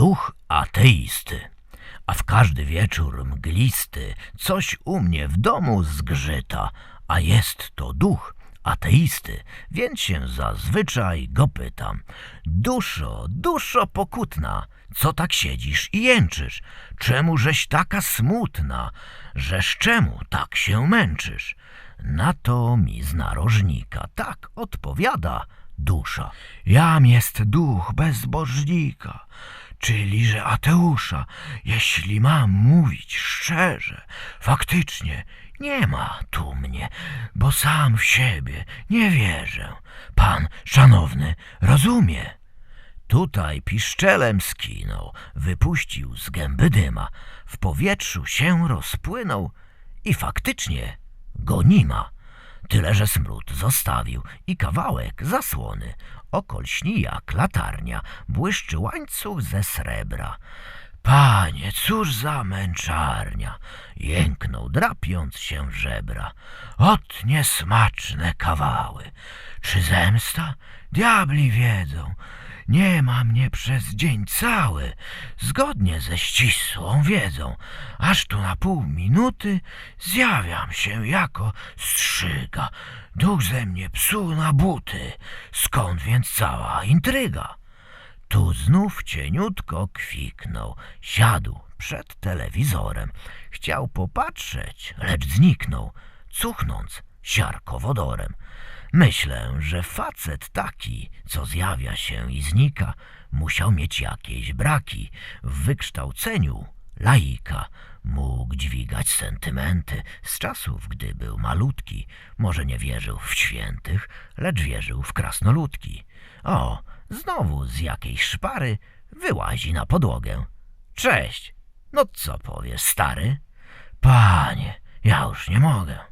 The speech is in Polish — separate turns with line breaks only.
Duch ateisty. A w każdy wieczór mglisty coś u mnie w domu zgrzyta, a jest to duch ateisty, więc się zazwyczaj go pytam. Duszo, duszo pokutna, co tak siedzisz i jęczysz? Czemu żeś taka smutna, żeż czemu tak się męczysz? Na to mi z narożnika tak odpowiada dusza. Jam jest duch bezbożnika, czyli że ateusza, jeśli mam mówić szczerze, faktycznie nie ma tu mnie, bo sam w siebie nie wierzę. Pan szanowny rozumie. Tutaj piszczelem skinął, wypuścił z gęby dyma, w powietrzu się rozpłynął i faktycznie go nie ma. Tyle, że smród zostawił i kawałek zasłony. Okol śni jak latarnia, błyszczy łańcuch ze srebra. Panie, cóż za męczarnia! Jęknął, drapiąc się żebra. Ot niesmaczne kawały! Czy zemsta? Diabli wiedzą. Nie ma mnie przez dzień cały, zgodnie ze ścisłą wiedzą, aż tu na pół minuty zjawiam się jako strzyga. Duch ze mnie psu na buty, skąd więc cała intryga? Tu znów cieniutko kwiknął, siadł przed telewizorem. Chciał popatrzeć, lecz zniknął, cuchnąc siarkowodorem. Myślę, że facet taki, co zjawia się i znika, musiał mieć jakieś braki w wykształceniu laika. Mógł dźwigać sentymenty z czasów, gdy był malutki. Może nie wierzył w świętych, lecz wierzył w krasnoludki. O, znowu z jakiejś szpary wyłazi na podłogę. Cześć! No co powiesz, stary? Panie, ja już nie mogę.